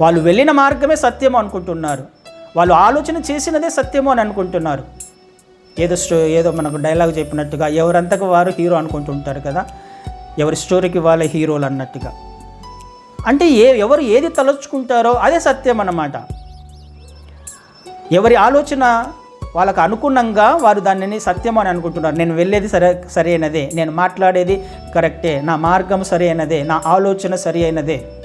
వాళ్ళు వెళ్ళిన మార్గమే సత్యము అనుకుంటున్నారు. వాళ్ళు ఆలోచన చేసినదే సత్యము అని అనుకుంటున్నారు. ఏదో స్టో ఏదో మనకు డైలాగ్ చెప్పినట్టుగా ఎవరంతకు వారు హీరో అనుకుంటుంటారు కదా? ఎవరి స్టోరీకి వాళ్ళ హీరోలు అన్నట్టుగా. అంటే ఏ ఎవరు ఏది తలుచుకుంటారో అదే సత్యం అన్నమాట. ఎవరి ఆలోచన వాళ్ళకు అనుగుణంగా వారు దానిని సత్యం అని అనుకుంటున్నారు. నేను వెళ్ళేది సరే సరైనదే నేను మాట్లాడేది కరెక్టే నా మార్గం సరైనదే నా ఆలోచన సరి అయినదే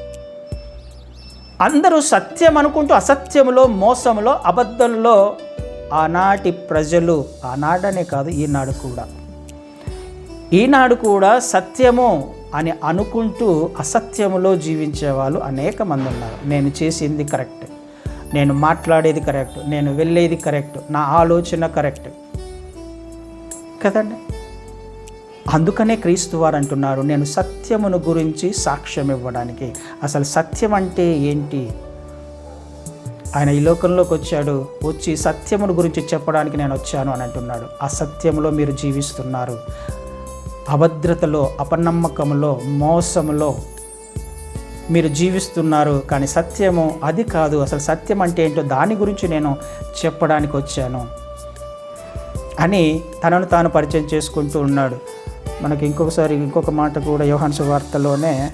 అందరూ సత్యం అనుకుంటూ అసత్యములో మోసంలో అబద్ధంలో ఆనాటి ప్రజలు ఆనాడనే కాదు ఈనాడు కూడా. ఈనాడు కూడా సత్యము అని అనుకుంటూ అసత్యములో జీవించే వాళ్ళు అనేక మంది ఉన్నారు. నేను చేసింది కరెక్ట్. నేను మాట్లాడేది కరెక్ట్. నేను వెళ్ళేది కరెక్ట్. నా ఆలోచన కరెక్ట్. కదండి? అందుకనే క్రీస్తు వారు అంటున్నారు నేను సత్యమును గురించి సాక్ష్యం ఇవ్వడానికి. అసలు సత్యం అంటే ఏంటి? ఆయన ఈ లోకంలోకి వచ్చాడు వచ్చి సత్యమును గురించి చెప్పడానికి నేను వచ్చాను అని అంటున్నాడు. ఆ సత్యంలో మీరు జీవిస్తున్నారు. అభద్రతలో అపనమ్మకంలో మోసంలో మీరు జీవిస్తున్నారు కానీ సత్యము అది కాదు. అసలు సత్యం అంటే ఏంటో దాని గురించి నేను చెప్పడానికి వచ్చాను అని తనను తాను పరిచయం చేసుకుంటూ ఉన్నాడు. మనకి ఇంకొకసారి ఇంకొక మాట కూడా యోహాను సువార్తలోనే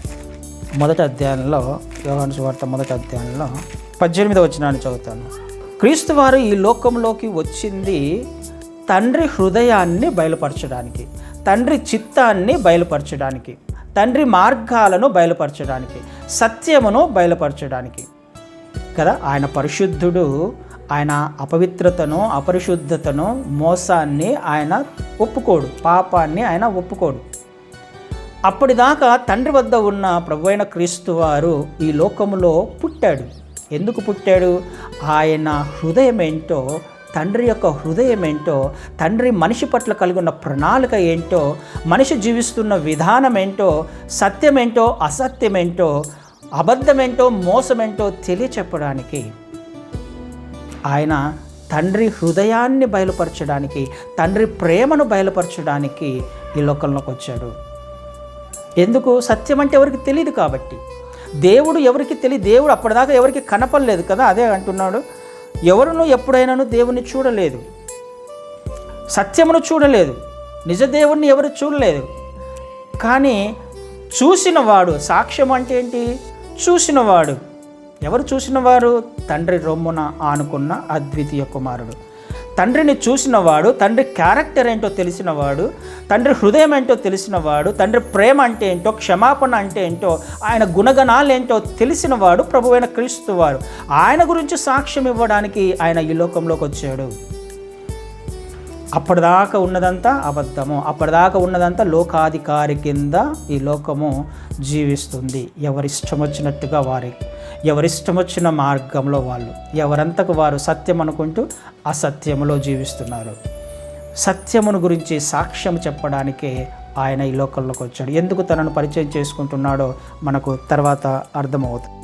మొదటి అధ్యాయంలో యోహాను సువార్త మొదటి అధ్యాయంలో పద్దెనిమిది వచ్చినాన్ని చదువుతాను. క్రీస్తు వారు ఈ లోకంలోకి వచ్చింది తండ్రి హృదయాన్ని బయలుపరచడానికి తండ్రి చిత్తాన్ని బయలుపరచడానికి తండ్రి మార్గాలను బయలుపరచడానికి సత్యమును బయలుపరచడానికి. కదా? ఆయన పరిశుద్ధుడు ఆయన అపవిత్రతను అపరిశుద్ధతను మోసాన్ని ఆయన ఒప్పుకోడు. పాపాన్ని ఆయన ఒప్పుకోడు. అప్పటిదాకా తండ్రి వద్ద ఉన్న ప్రభు అయిన క్రీస్తు వారు ఈ లోకములో పుట్టాడు. ఎందుకు పుట్టాడు? ఆయన హృదయం ఏంటో తండ్రి యొక్క హృదయం ఏంటో తండ్రి మనిషి పట్ల కలిగి ఉన్న ప్రణాళిక ఏంటో మనిషి జీవిస్తున్న విధానం ఏంటో సత్యమేంటో అసత్యమేంటో అబద్ధమేంటో మోసమేంటో తెలియచెప్పడానికి ఆయన తండ్రి హృదయాన్ని బయలుపరచడానికి తండ్రి ప్రేమను బయలుపరచడానికి ఈ లోకంలోకి వచ్చాడు. ఎందుకు? సత్యం అంటే ఎవరికి తెలియదు కాబట్టి. దేవుడు ఎవరికి తెలియదు దేవుడు అప్పటిదాకా ఎవరికి కనపడలేదు కదా? అదే అంటున్నాడు. ఎవరును ఎప్పుడైనాను దేవుని చూడలేదు. సత్యమును చూడలేదు. నిజ దేవుణ్ణి ఎవరు చూడలేదు. కానీ చూసినవాడు సాక్ష్యం అంటే ఏంటి? చూసినవాడు. ఎవరు చూసినవారు? తండ్రి రొమ్మున ఆనుకున్న అద్వితీయ కుమారుడు. తండ్రిని చూసినవాడు తండ్రి క్యారెక్టర్ ఏంటో తెలిసినవాడు తండ్రి హృదయం ఏంటో తెలిసినవాడు తండ్రి ప్రేమ అంటే ఏంటో క్షమాపణ అంటే ఏంటో ఆయన గుణగణాలు ఏంటో తెలిసినవాడు ప్రభువైన క్రీస్తు వారు. ఆయన గురించి సాక్ష్యం ఇవ్వడానికి ఆయన ఈ లోకంలోకి వచ్చాడు. అప్పటిదాకా ఉన్నదంతా అబద్ధము. అప్పటిదాకా ఉన్నదంతా లోకాధికారి కింద ఈ లోకము జీవిస్తుంది. ఎవరిష్టం వచ్చినట్టుగా వారికి ఎవరిష్టం వచ్చిన మార్గంలో వాళ్ళు ఎవరంతకు వారు సత్యం అనుకుంటూ అసత్యములో జీవిస్తున్నారు. సత్యమును గురించి సాక్ష్యం చెప్పడానికే ఆయన ఈ లోకంలోకి వచ్చాడు. ఎందుకు తనను పరిచయం చేసుకుంటున్నాడో మనకు తర్వాత అర్థమవుతుంది.